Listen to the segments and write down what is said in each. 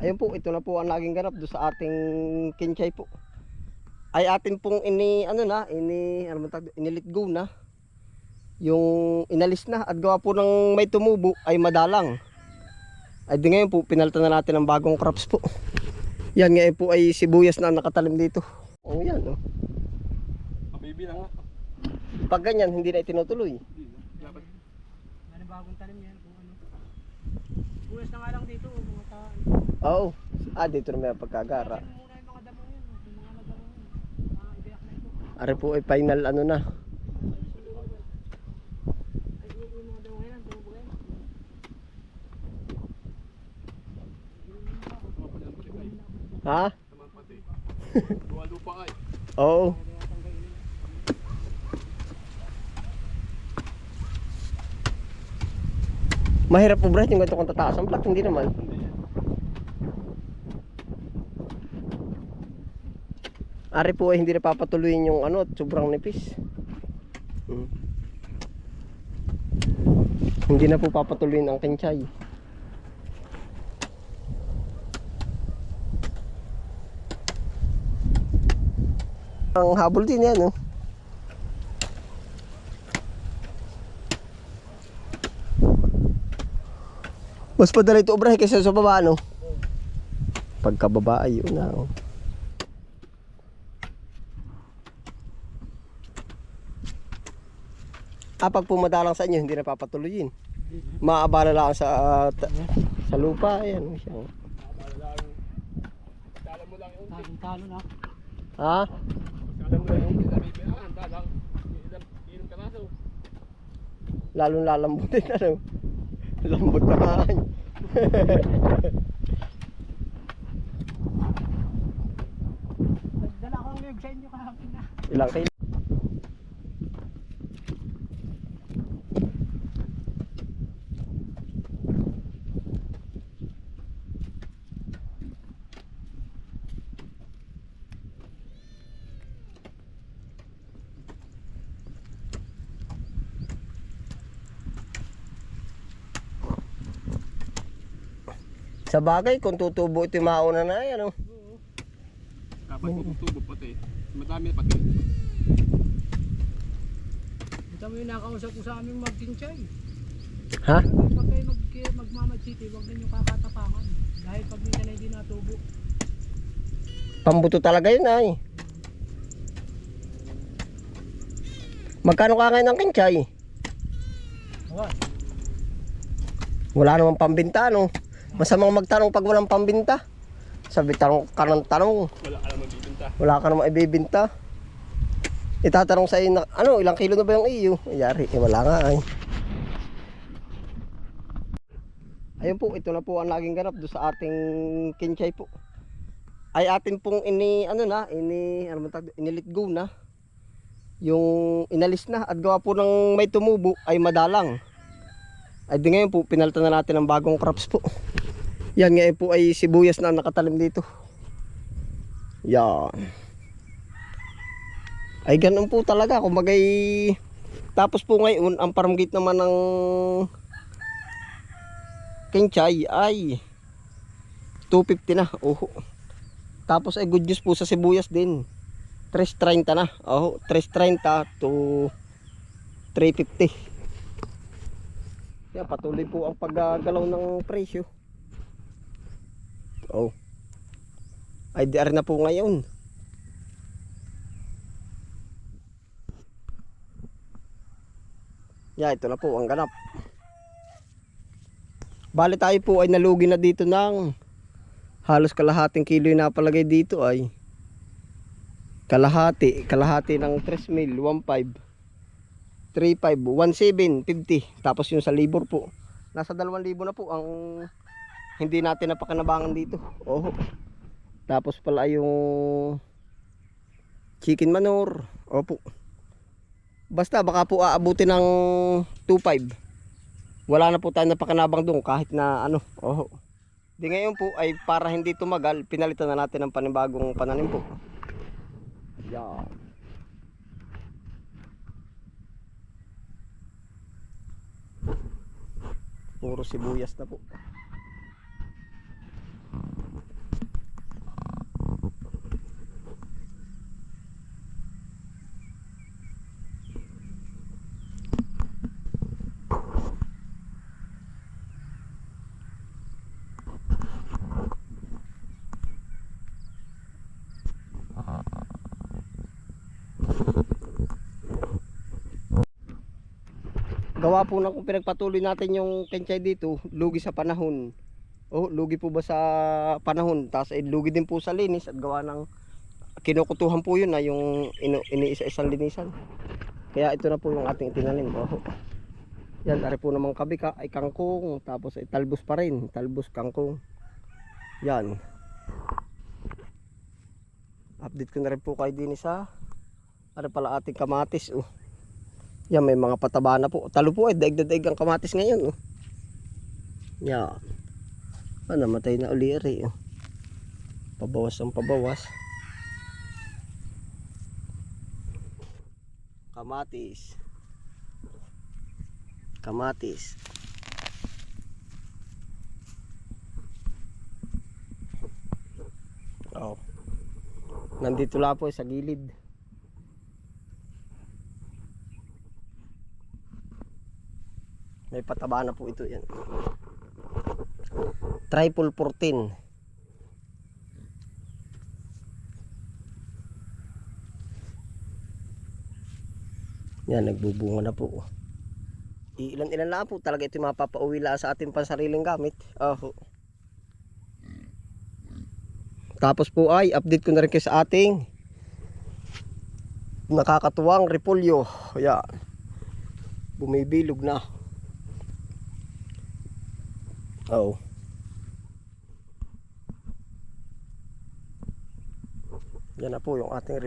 Ayun po, ito na po ang naging ganap do sa ating kinchay po. Ay atin pong ini ano na, ini ano man tawag, inilit go na. Yung inalis na at gawa po ng may tumubo ay madalang. Ay di ngayon po pinalitan na natin ng bagong crops po. Yan ngayon po ay sibuyas na nakatalim dito. Oh yan oh. Mabibi na nga. Pag ganyan hindi na itinutuloy. Dapat Ano bagong tanim yan kung ano. Buwas na nga lang dito, oh, mga Oo. Ah dito na may pagkagara. Are po ay final ano na. Ha? Luwa lupa ay. Kainin. Mahirap po Brad yung ganito kung tataas ang plat, hindi naman. Hindi yan. Ari po ay hindi na papatuloyin yung ano, sobrang nipis. Hmm. Hindi na po papatuloyin ang kinchay. Ang habol din yan, oh. Mas padala ito obrahe kaysa sa baba, no? Pagkababa ay yun na, oh. Ah, pag pumadalang sa inyo, hindi na papatuloyin. Maabala lang sa ta- sa lupa, ayan siya. Tala mo lang yung na. Ha? Tala mo lang yung na. Na so. Lalong lalambutin ano. Lambot na nga. Nagdala ko ng sa inyo kahapon na. Ilang kilo? Sa bagay, kung tutubo ito yung mauna na yan, oh. Dapat tutubo pati. Madami pati. Ito mo yung nakausap ko sa aming magkinchay. Ha? Pag kayo mag, magmamagsiti, huwag ninyo kakatapangan. Dahil pag minsan na hindi natubo, Pambuto talaga yun ay. Magkano ka ngayon ng kinchay? awa, Wala namang pambinta, no? Masamang magtanong pag walang pambinta. Sabi, tanong ka ng tanong. Wala ka naman bibinta. Wala ka namang ibibinta. Itatanong sa na, ano, ilang kilo na ba yung iyo? Ayari, eh, wala nga ay. Ayun po, ito na po ang naging ganap do sa ating kinchay po. Ay atin pong ini, ano na, ini, ano man tawag, inilit go na. Yung inalis na at gawa po ng may tumubo ay madalang. Ay di ngayon po, pinalitan na natin ng bagong crops po. Yan ngayon po ay sibuyas na nakatalim dito. Yan. Ay ganun po talaga. Kumagay tapos po ngayon ang farm naman ng kinchay ay 250 na. Oho. Tapos ay good news po sa sibuyas din. 330 na. Oho, 330 to 350. Kaya patuloy po ang paggagalaw ng presyo. Oh. Diar na po ngayon. Yeah, ito na po ang ganap. Bali tayo po ay nalugi na dito ng halos kalahating kilo yung napalagay dito ay kalahati, kalahati ng 3 mil, 1.5 3.5, 1.7, 50 tapos yung sa libor po nasa 2,000 na po ang hindi natin napakanabangan dito. Oh. tapos pala yung chicken manure. Opo. Basta baka po aabutin ng 2.5 wala na po tayo napakanabang doon kahit na ano. Oh. di ngayon po ay para hindi tumagal pinalitan na natin ng panibagong pananim po. Yan. Puro sibuyas na po gawa po ng kung pinagpatuloy natin yung kenchay dito, lugi sa panahon. Oh, lugi po ba sa panahon? Tapos eh, lugi din po sa linis at gawa ng kinukutuhan po yun na yung iniisa-isang linisan. Kaya ito na po yung ating itinanim. Oh. Yan, ari po naman kabika ay kangkong, tapos ay talbos pa rin, talbos kangkong. Yan. Update ko na rin po kayo din sa ano pala ating kamatis oh. Yan may mga pataba na po. Talo po ay daig na daig ang kamatis ngayon oh. Yan. Ah, namatay na uli rin oh. Pabawas ang pabawas. Kamatis. Kamatis. Oh. Nandito lang po sa gilid. Pataba na po ito yan. Triple 14. Yan, nagbubunga na po. Ilan-ilan lang po talaga ito mapapauwi sa ating pansariling gamit. Oh. Tapos po ay update ko na rin kayo sa ating nakakatuwang repolyo. Yan. Bumibilog na. Oh. Yan na po yung ating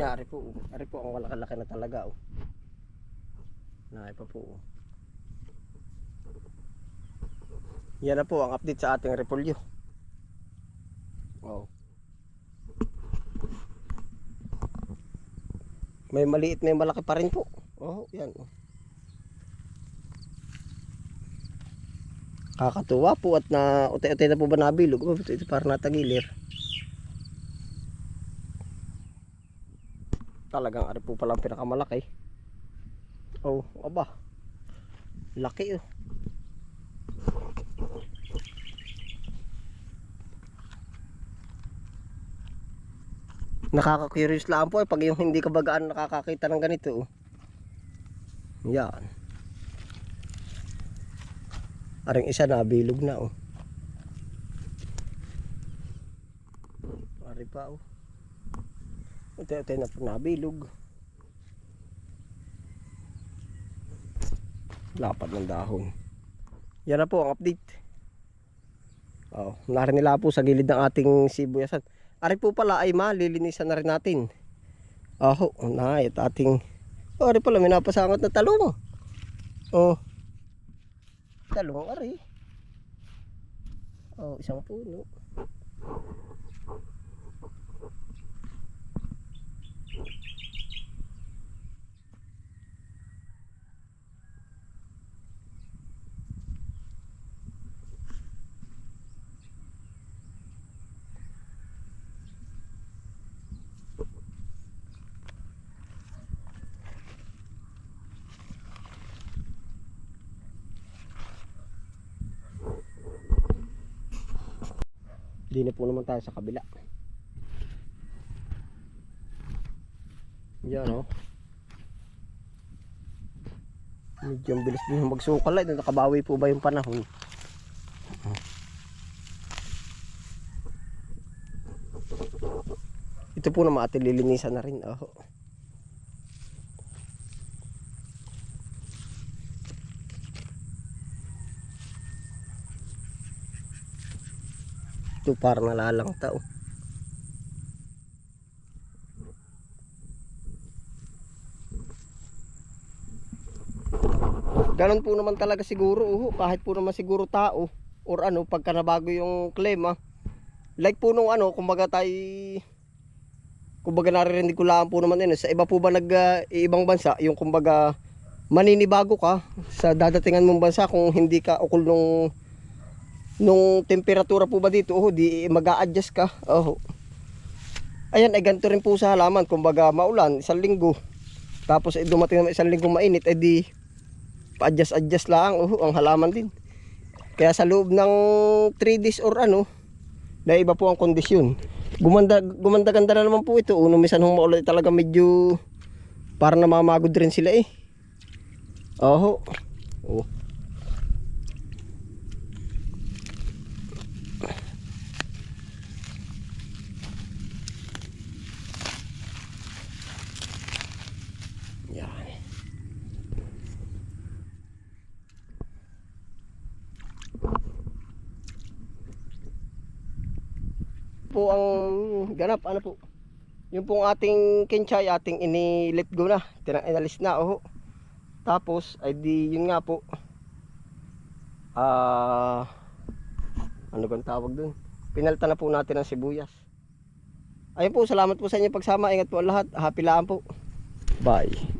repolyo. Yari po. Yari po ang malaki na talaga. Oh. Nakay pa po. oh. Yan na po ang update sa ating repolyo. Wow. May maliit may malaki pa rin po. Oh, yan. oh. Kakatuwa po at na utay-utay na po ba nabilog? Oh, ito, ito para natagilir. Talagang ari po pala ang pinakamalaki. Oh, aba. Laki oh. Nakaka-curious lang po eh pag yung hindi ka bagaan nakakakita ng ganito. oh. Yan. Aring isa nabilog na oh. Ari pa oh. Unti-unti na po nabilog. Lapad ng dahon. Yan na po ang update. Oh, narin nila po sa gilid ng ating sibuyasan. Ari po pala ay malilinisan na rin natin. Aho, na at ating oh, ari pala may napasangat na talong. Oh. Talong ari. Oh, isang puno. Hindi po naman tayo sa kabila. Yan oh. Medyo bilis din magsukal ay nakabawi po ba yung panahon? Ito po naman atin lilinisan na rin. Oh. Ito parang nalalang tao. Ganon po naman talaga siguro, uho, kahit po naman siguro tao or ano pagka nabago yung klima. Like po nung ano, kumbaga tayo kumbaga naririnig ko lang po naman yun, sa iba po ba nag ah, ibang bansa, yung kumbaga maninibago ka sa dadatingan mong bansa kung hindi ka ukol nung nung temperatura po ba dito, oh, di mag-a-adjust ka. Oh. Ayan, ay ganito rin po sa halaman. Kumbaga maulan, isang linggo. Tapos eh, dumating naman isang linggo mainit, eh di pa-adjust-adjust lang. Oh, ang halaman din. Kaya sa loob ng 3 days or ano, na iba po ang kondisyon. Gumanda, gumanda-ganda na naman po ito. Uno, minsan hong maulan talaga medyo para namamagod rin sila eh. Oho. Oh. Yan. Po ang ganap. Ano po? Yung pong ating kinchay ating ini-let go na. Inalis na oh tapos ay di yun nga po. Ah ano bang tawag dun? Pinalta na po natin ang sibuyas. Ayun po salamat po sa inyo pagsama. Ingat po lahat. Happy lang po. Bye